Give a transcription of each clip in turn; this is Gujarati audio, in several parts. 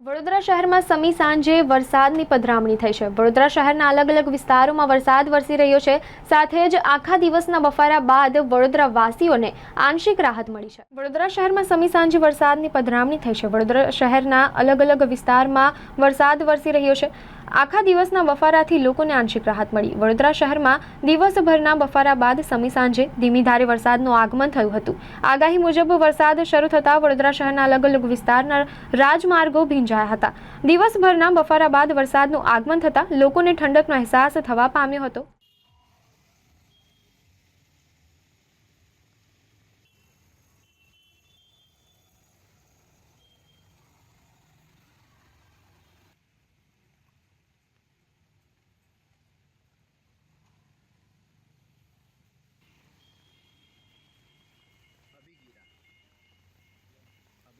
વડોદરા શહેરમાં સમી સાંજે વરસાદની પધરામણી થઈ છે. વડોદરા શહેરના અલગ અલગ વિસ્તારોમાં વરસાદ વરસી રહ્યો છે. સાથે જ આખા દિવસના બફારા બાદ વડોદરા વાસીઓને આંશિક રાહત મળી છે. વડોદરા શહેરમાં સમી સાંજે વરસાદની પધરામણી થઈ છે. વડોદરા શહેરના અલગ અલગ વિસ્તારમાં વરસાદ વરસી રહ્યો છે. આખા દિવસના બફારાથી લોકોને આંશિક રાહત મળી. વડોદરા શહેરમાં દિવસભરના બફારા બાદ સમી સાંજે ધીમી ધારે વરસાદનું આગમન થયું હતું. આગાહી મુજબ વરસાદ શરૂ થતાં વડોદરા શહેરના અલગ અલગ વિસ્તારના રાજમાર્ગો ભીંજાયા હતા. દિવસભરના બફારા બાદ વરસાદનું આગમન થતાં લોકોને ઠંડકનો અહેસાસ થવા પામ્યો હતો.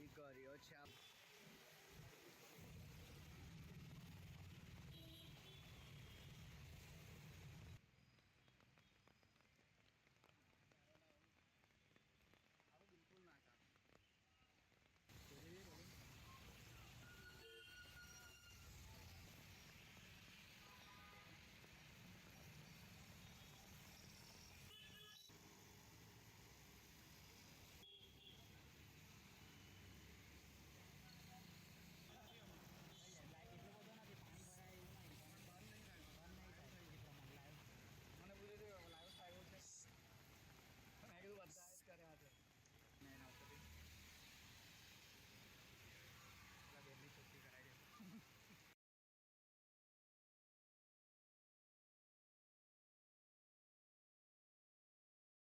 Igor Yochap.